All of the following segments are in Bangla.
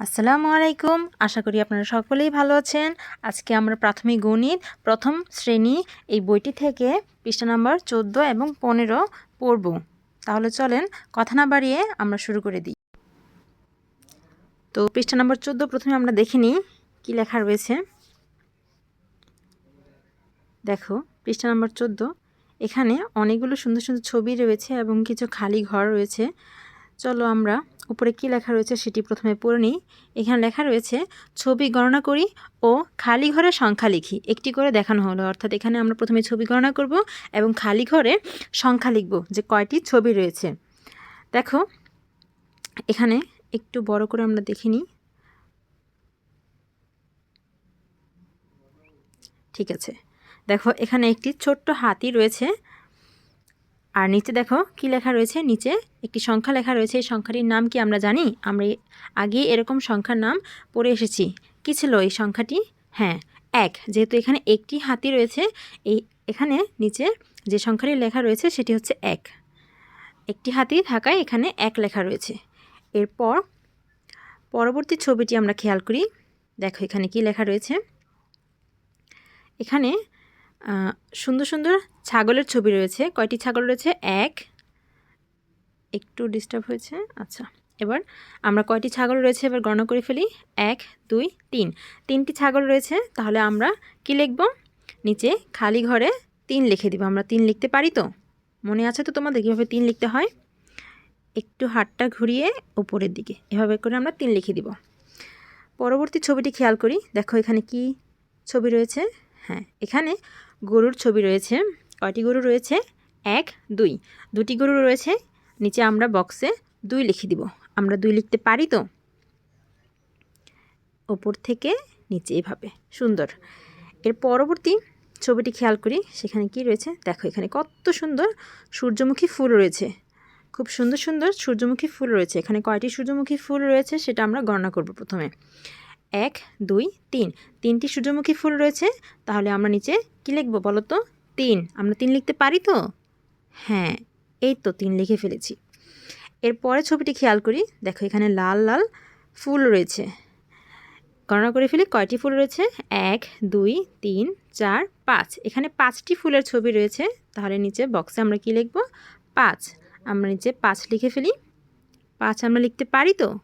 আসসালামু আলাইকুম। আশা করি আপনারা সকলেই ভালো আছেন। আজকে আমরা প্রাথমিক গণিত প্রথম শ্রেণি এই বইটি থেকে পৃষ্ঠা নাম্বার চোদ্দ এবং পনেরো পড়ব। তাহলে চলেন কথা না বাড়িয়ে আমরা শুরু করে দিই। তো পৃষ্ঠা নাম্বার চোদ্দ প্রথমে আমরা দেখে নিই কী লেখা রয়েছে। দেখো, পৃষ্ঠা নাম্বার চোদ্দ। এখানে অনেকগুলো সুন্দর সুন্দর ছবি রয়েছে এবং কিছু খালি ঘর রয়েছে। চলো আমরা উপরে কি লেখা রয়েছে সেটি প্রথমে পড়ে নিই। এখানে লেখা রয়েছে, ছবি গণনা করি ও খালি ঘরে সংখ্যা লিখি। একটি করে দেখানো হলো। অর্থাৎ এখানে আমরা প্রথমে ছবি গণনা করব এবং খালি ঘরে সংখ্যা লিখব যে কয়টি ছবি রয়েছে। দেখো, এখানে একটু বড় করে আমরা দেখে নিই। ঠিক আছে। দেখো, এখানে একটি ছোট্ট হাতি রয়েছে। আর নিচে দেখো কি লেখা রয়েছে? নিচে একটি সংখ্যা লেখা রয়েছে। এই সংখ্যাটির নাম কি আমরা জানি? আমরা আগে এরকম সংখ্যার নাম পড়ে এসেছি। কি ছিল এই সংখ্যাটি? হ্যাঁ এক। যেহেতু এখানে একটি হাতি রয়েছে, এই এখানে নিচে যে সংখ্যাটি লেখা রয়েছে সেটি হচ্ছে এক। একটি হাতি থাকায় এখানে এক লেখা রয়েছে। এরপর পরবর্তী ছবিটি আমরা খেয়াল করি। দেখো এখানে কি লেখা রয়েছে? এখানে সুন্দর সুন্দর ছাগলের ছবি রয়েছে। কয়টি ছাগল রয়েছে? এক। একটু ডিস্টার্ব হয়েছে? আচ্ছা। এবার আমরা কয়টি ছাগল রয়েছে এবার গণনা করে ফেলি। এক, দুই, তিন। তিনটি ছাগল রয়েছে, তাহলে আমরা কি লিখব? নিচে খালি ঘরে তিন লিখে দিব। আমরা তিন লিখতে পারি তো? মনে আছে তো তোমাদের কীভাবে তিন লিখতে হয়? একটু হাতটা ঘুরিয়ে উপরের দিকে। এভাবে করে আমরা তিন লিখে দিব। পরবর্তী ছবিটি খেয়াল করি। দেখো এখানে কি ছবি রয়েছে? হ্যাঁ এখানে গরুর ছবি রয়েছে। কয়টি গরু রয়েছে? এক, দুই। দুটি গরু রয়েছে। নিচে আমরা বক্সে দুই লিখে দিব। আমরা দুই লিখতে পারি তো? ওপর থেকে নিচে এভাবে। সুন্দর। এর পরবর্তী ছবিটি খেয়াল করি। সেখানে কি রয়েছে? দেখো, এখানে কত সুন্দর সূর্যমুখী ফুল রয়েছে। খুব সুন্দর সুন্দর সূর্যমুখী ফুল রয়েছে। এখানে কয়টি সূর্যমুখী ফুল রয়েছে সেটা আমরা গণনা করব প্রথমে। এক, দুই, তিন। তিনটি সূর্যমুখী ফুল রয়েছে, তাহলে আমরা নিচে কী লিখব বলো তো? তিন। আমরা তিন লিখতে পারি তো? হ্যাঁ এই তো তিন লিখে ফেলেছি। এরপরে ছবিটি খেয়াল করি। দেখো, এখানে লাল লাল ফুল রয়েছে। গণনা করে ফেলি, কয়টি ফুল রয়েছে? এক, দুই, তিন, চার, পাঁচ। এখানে পাঁচটি ফুলের ছবি রয়েছে, তাহলে নিচে বক্সে আমরা কি লিখব? পাঁচ। আমরা নিচে পাঁচ লিখে ফেলি। পাঁচ আমরা লিখতে পারি তো?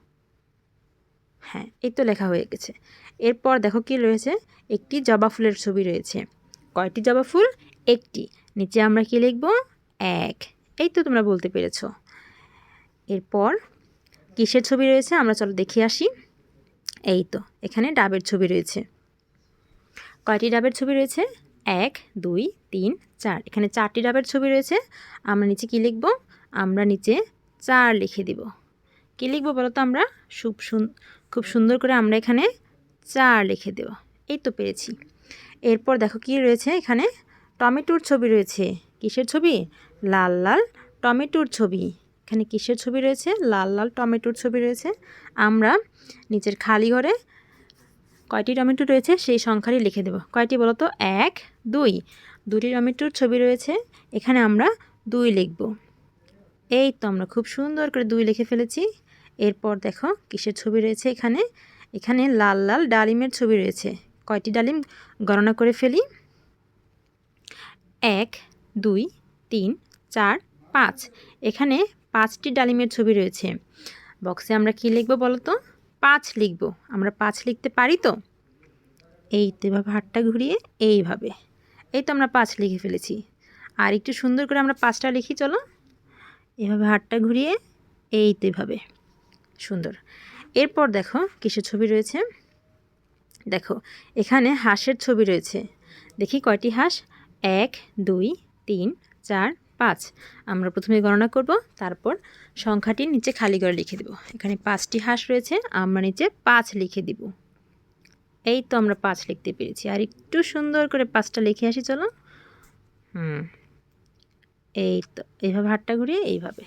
হ্যাঁ এই তো লেখা হয়ে গেছে। এরপর দেখো কি রয়েছে? একটি জবা ফুলের ছবি রয়েছে। কয়টি জবা ফুল? একটি। নিচে আমরা কি লিখব? এক। এই তো তোমরা বলতে পেরেছ। এরপর কিসের ছবি রয়েছে? আমরা চলো দেখে আসি। এই তো, এখানে ডাবের ছবি রয়েছে। কয়টি ডাবের ছবি রয়েছে? এক, দুই, তিন, চার। এখানে চারটি ডাবের ছবি রয়েছে। আমরা নিচে কি লিখব? আমরা নিচে চার লিখে দিব। কী লিখব বলো তো আমরা? খুব খুব সুন্দর করে আমরা এখানে চার লিখে দেব। এই তো পেরেছি। এরপর দেখো কি রয়েছে এখানে? টমেটোর ছবি রয়েছে। কিসের ছবি? লাল লাল টমেটোর ছবি। এখানে কিসের ছবি রয়েছে? লাল লাল টমেটোর ছবি রয়েছে। আমরা নিচের খালি ঘরে কয়টি টমেটো রয়েছে সেই সংখ্যাটি লিখে দেব। কয়টি বলো তো? এক, দুই। দুটি টমেটোর ছবি রয়েছে। এখানে আমরা দুই লিখব। এই তো আমরা খুব সুন্দর করে দুই লিখে ফেলেছি। এরপর দেখো কিসের ছবি রয়েছে এখানে? এখানে লাল লাল ডালিমের ছবি রয়েছে। কয়টি ডালিম গণনা করে ফেলি? এক, দুই, তিন, চার, পাঁচ। এখানে পাঁচটি ডালিমের ছবি রয়েছে। বক্সে আমরা কি লিখব বলো তো পাঁচ লিখব। আমরা পাঁচ লিখতে পারি তো? এই তো এভাবে হাতটা ঘুরিয়ে এইভাবে। এই তো আমরা পাঁচ লিখে ফেলেছি। আর একটু সুন্দর করে আমরা পাঁচটা লিখি চলো। এভাবে হাতটা ঘুরিয়ে এই তো এভাবে। সুন্দর। এরপর দেখো কিসের ছবি রয়েছে? দেখো, এখানে হাঁসের ছবি রয়েছে। দেখি কয়টি হাঁস? এক, দুই, তিন, চার, পাঁচ। আমরা প্রথমে গণনা করব, তারপর সংখ্যাটির নিচে খালি করে লিখে দেব। এখানে পাঁচটি হাঁস রয়েছে, আমরা নিচে পাঁচ লিখে দিব। এই তো আমরা পাঁচ লিখতে পেরেছি। আর একটু সুন্দর করে পাঁচটা লিখে আসি, চলো। হুম, এই তো, এইভাবে হাটটা ঘুরিয়ে এইভাবে।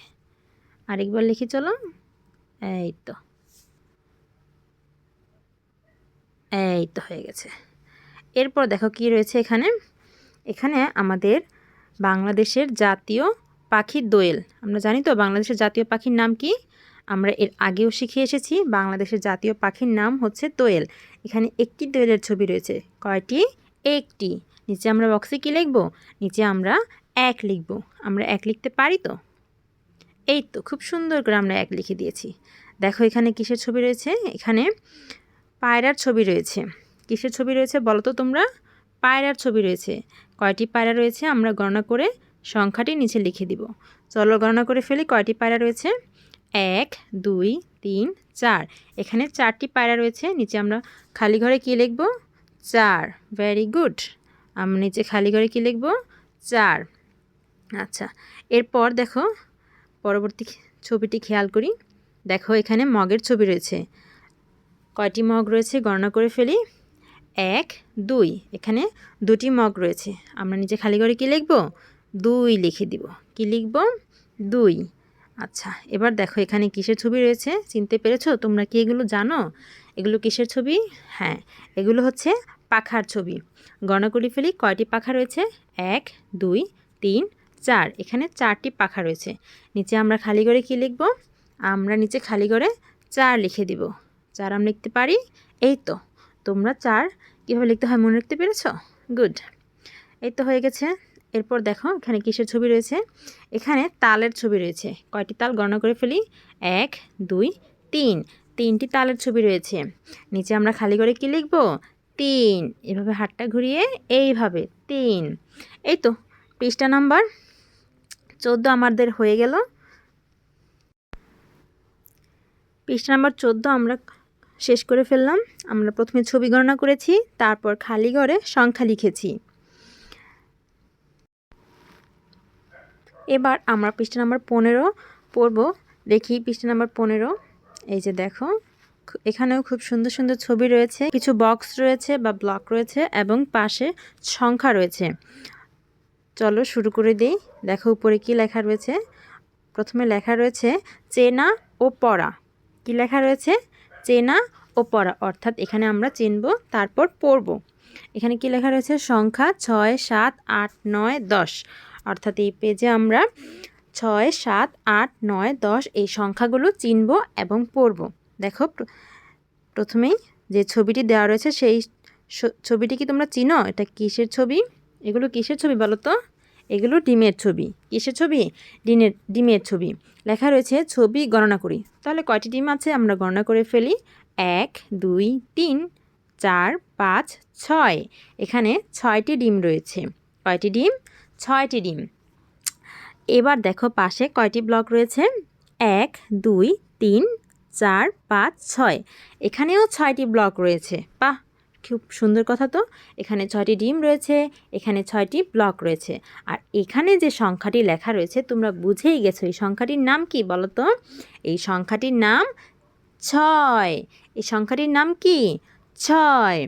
আরেকবার লিখি, চলো। এই তো এই তো হয়ে গেছে। এরপর দেখো কি রয়েছে এখানে? এখানে আমাদের বাংলাদেশের জাতীয় পাখির দোয়েল। আমরা জানি তো বাংলাদেশের জাতীয় পাখির নাম কি? আমরা এর আগেও শিখে এসেছি, বাংলাদেশের জাতীয় পাখির নাম হচ্ছে দোয়েল। এখানে একটি দোয়েলের ছবি রয়েছে। কয়টি? একটি। নিচে আমরা বক্সে কী লিখব? নিচে আমরা এক লিখব। আমরা এক লিখতে পারি তো? এই তো, খুব সুন্দর করে আমরা এক লিখে দিয়েছি। দেখো এখানে কিসের ছবি রয়েছে? এখানে পায়রার ছবি রয়েছে। কিসের ছবি রয়েছে বলো তো তোমরা? পায়রার ছবি রয়েছে। কয়টি পায়রা রয়েছে আমরা গণনা করে সংখ্যাটি নিচে লিখে দিব। চলো গণনা করে ফেলি কয়টি পায়রা রয়েছে? এক, দুই, তিন, চার। এখানে চারটি পায়রা রয়েছে, নিচে আমরা খালি ঘরে কী লিখব? চার। ভেরি গুড আমরা নিচে খালি ঘরে কী লিখব? চার। আচ্ছা এরপর দেখো পরবর্তী ছবিটি খেয়াল করি। দেখো, এখানে মগের ছবি রয়েছে। কয়টি মগ রয়েছে গণনা করে ফেলি? এক, দুই। এখানে দুটি মগ রয়েছে। আমরা নিচে খালি করে কী লিখব? দুই লিখে দিব। কি লিখব? দুই। আচ্ছা এবার দেখো, এখানে কিসের ছবি রয়েছে? চিনতে পেরেছ? তোমরা কি এগুলো জানো? এগুলো কিসের ছবি? হ্যাঁ এগুলো হচ্ছে পাখার ছবি। গণনা করে ফেলি, কয়টি পাখা রয়েছে? এক, দুই, তিন চার, এখানে চারটি পাখা রয়েছে। নিচে আমরা খালি করে কি লিখব? আমরা নিচে খালি করে চার লিখে দিব। চার আমরা লিখতে পারি? এই তো। তোমরা চার কীভাবে লিখতে হয় মনে রাখতে পেরেছ? গুড। এই তো হয়ে গেছে। এরপর দেখো, এখানে কিসের ছবি রয়েছে? এখানে তালের ছবি রয়েছে। কয়টি তাল গণনা করে ফেলি? এক, দুই, তিন। তিনটি তালের ছবি রয়েছে। নিচে আমরা খালি করে কি লিখব? তিন। এভাবে হাতটা ঘুরিয়ে এইভাবে তিন। এই তো, পৃষ্ঠা নাম্বার চোদ্দ আমাদের হয়ে গেল। পৃষ্ঠা নাম্বার চোদ্দ আমরা শেষ করে ফেললাম। আমরা প্রথমে ছবি গণনা করেছি, তারপর খালি ঘরে সংখ্যা লিখেছি। এবার আমরা পৃষ্ঠা নাম্বার পনেরো পড়ব। দেখি পৃষ্ঠা নাম্বার পনেরো। এই যে দেখো, এখানেও খুব সুন্দর সুন্দর ছবি রয়েছে। কিছু বক্স রয়েছে বা ব্লক রয়েছে এবং পাশে সংখ্যা রয়েছে। চলো শুরু করে দিই। দেখো উপরে কি লেখা রয়েছে? প্রথমে লেখা রয়েছে, চেনা ও পড়া। কি লেখা রয়েছে? চেনা ও পড়া। অর্থাৎ এখানে আমরা চিনব, তারপর পড়ব। এখানে কি লেখা রয়েছে? সংখ্যা ছয়, সাত, আট, নয়, দশ। অর্থাৎ এই পেজে আমরা ছয়, সাত, আট, নয়, দশ এই সংখ্যাগুলো চিনব এবং পড়ব। দেখো প্রথমেই যে ছবিটি দেওয়া রয়েছে সেই ছবিটি কি তোমরা চিনো? এটা কিসের ছবি? এগুলো কিসের ছবি বলো তো এগুলো ডিমের ছবি। কিসের ছবি? ডিমের ডিমের ছবি। লেখা রয়েছে, ছবি গণনা করি। তাহলে কয়টি ডিম আছে? আমরা গণনা করে ফেলি। এক, দুই, তিন, চার, পাঁচ, ছয়। এখানে ছয়টি ডিম রয়েছে। কয়টি ডিম? ছয়টি ডিম। এবার দেখো পাশে কয়টি ব্লক রয়েছে? এক, দুই, তিন, চার, পাঁচ, ছয়। এখানেও ছয়টি ব্লক রয়েছে। বাহ! খুব সুন্দর কথা তো। এখানে ছয়টি ডিম রয়েছে, এখানে ছয়টি ব্লক রয়েছে। আর এখানে যে সংখ্যাটি লেখা রয়েছে, তোমরা বুঝেই গেছো এই সংখ্যাটির নাম কি বলো তো? এই সংখ্যাটির নাম ছয়। এই সংখ্যাটির নাম কি? ছয়।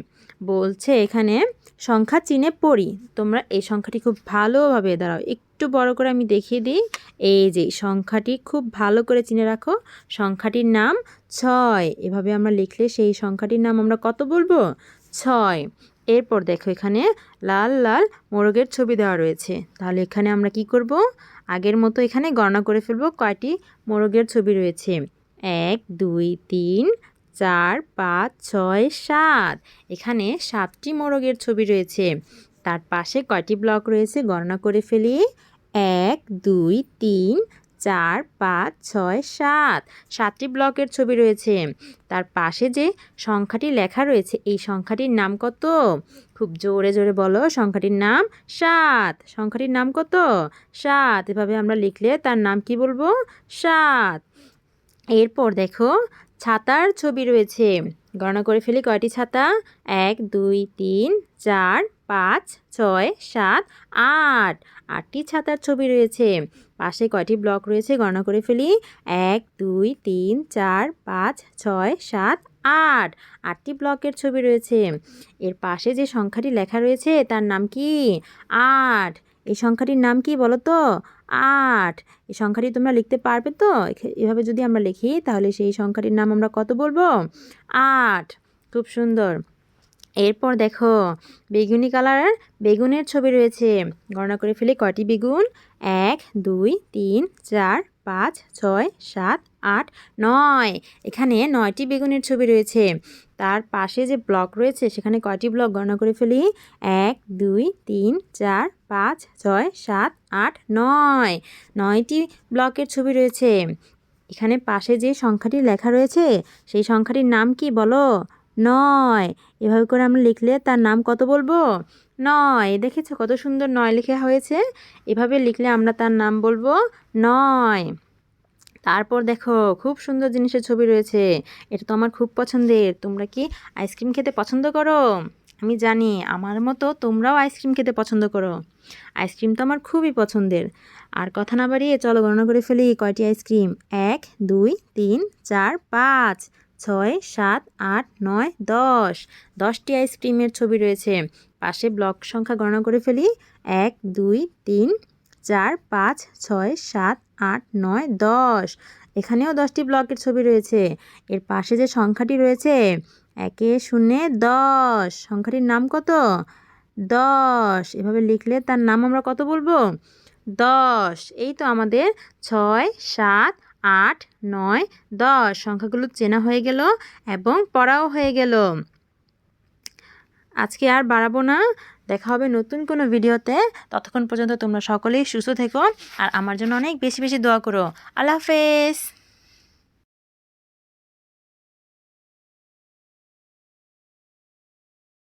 বলছে এখানে, সংখ্যা চিনে পড়ি। তোমরা এই সংখ্যাটি খুব ভালোভাবে দাঁড়াও। একটু বড় করে আমি দেখিয়ে দিই। এই যে, সংখ্যাটি খুব ভালো করে চিনে রাখো। সংখ্যাটির নাম ছয়। এভাবে আমরা লিখলে সেই সংখ্যাটির নাম আমরা কত বলব? ছয়। এরপর দেখো এখানে লাল লাল মোরগের ছবি দেওয়া রয়েছে। তাহলে এখানে আমরা কি করব? আগের মতো এখানে গণনা করে ফেলব কয়টি মোরগের ছবি রয়েছে। এক, দুই, তিন, চার, পাঁচ, ছয়, সাত। এখানে সাতটি মোরগের ছবি রয়েছে। তার পাশে কয়টি ব্লক রয়েছে? গণনা করে ফেলি। এক, দুই, তিন চার, পাঁচ, ছয়, সাত। সাতটি ব্লকের ছবি রয়েছে। তার পাশে যে সংখ্যাটি লেখা রয়েছে, এই সংখ্যাটির নাম কত? খুব জোরে জোরে বলো, সংখ্যাটির নাম সাত। সংখ্যাটির নাম কত? সাত। এভাবে আমরা লিখলে তার নাম কি বলব? সাত। এরপর দেখো, ছাতার ছবি রয়েছে। গণনা করে ফেলি কয়টি ছাতা? এক, দুই, তিন, চার, পাঁচ, ছয়, সাত, আট। আটটি ছাতার ছবি রয়েছে। পাশে কয়টি ব্লক রয়েছে গণনা করে ফেলি। এক, দুই, তিন, চার, পাঁচ, ছয়, সাত, আট। আটটি ব্লকের ছবি রয়েছে। এর পাশে যে সংখ্যাটি লেখা রয়েছে তার নাম কি? আট। এই সংখ্যাটির নাম কি বলো তো? আট। এই সংখ্যাটি তোমরা লিখতে পারবে তো? এভাবে যদি আমরা লিখি তাহলে সেই সংখ্যাটির নাম আমরা কত বলব? আট। খুব সুন্দর। এরপর দেখো, বেগুনি কালার বেগুনের ছবি রয়েছে। গণনা করে ফেলি কয়টি বেগুন? এক, দুই, তিন, চার, পাঁচ, ছয়, সাত, আট, নয়। এখানে নয়টি বেগুনের ছবি রয়েছে। তার পাশে যে ব্লক রয়েছে, সেখানে কয়টি ব্লক গণনা করে ফেলি? এক, দুই, তিন, চার, পাঁচ, ছয়, সাত, আট, নয়। নয়টি ব্লকের ছবি রয়েছে। এখানে পাশে যে সংখ্যাটি লেখা রয়েছে, সেই সংখ্যাটির নাম কি বলো? নয়। এভাবে করে আমরা লিখলে তার নাম কত বলব? নয়। দেখেছ কত সুন্দর নয় লেখা হয়েছে? এভাবে লিখলে আমরা তার নাম বলব নয়। তারপর দেখো, খুব সুন্দর জিনিসের ছবি রয়েছে। এটা তো আমার খুব পছন্দের। তোমরা কি আইসক্রিম খেতে পছন্দ করো? আমি জানি, আমার মতো তোমরাও আইসক্রিম খেতে পছন্দ করো। আইসক্রিম তো আমার খুবই পছন্দের। আর কথা না বাড়িয়ে চলো গণনা করে ফেলি কয়টি আইসক্রিম? এক, দুই, তিন, চার, পাঁচ। ছয়, সাত, আট, নয়, দশ। দশটি আইসক্রিমের ছবি রয়েছে। পাশে ব্লক সংখ্যা গণনা করে ফেলি। এক, দুই, তিন, চার, পাঁচ, ছয়, সাত, আট, নয়, দশ। এখানেও দশটি ব্লকের ছবি রয়েছে। এর পাশে যে সংখ্যাটি রয়েছে, একে শূন্যে দশ। সংখ্যাটির নাম কত? দশ। এভাবে লিখলে তার নাম আমরা কত বলব? দশ। এই তো আমাদের ছয়, সাত আট, নয়, দশ সংখ্যাগুলো চেনা হয়ে গেল এবং পড়াও হয়ে গেল। আজকে আর বাড়াবো না। দেখা হবে নতুন কোনো ভিডিওতে। ততক্ষণ পর্যন্ত তোমরা সকলেই সুস্থ থেকো আর আমার জন্য অনেক বেশি বেশি দোয়া করো। আল্লাহ হাফেজ।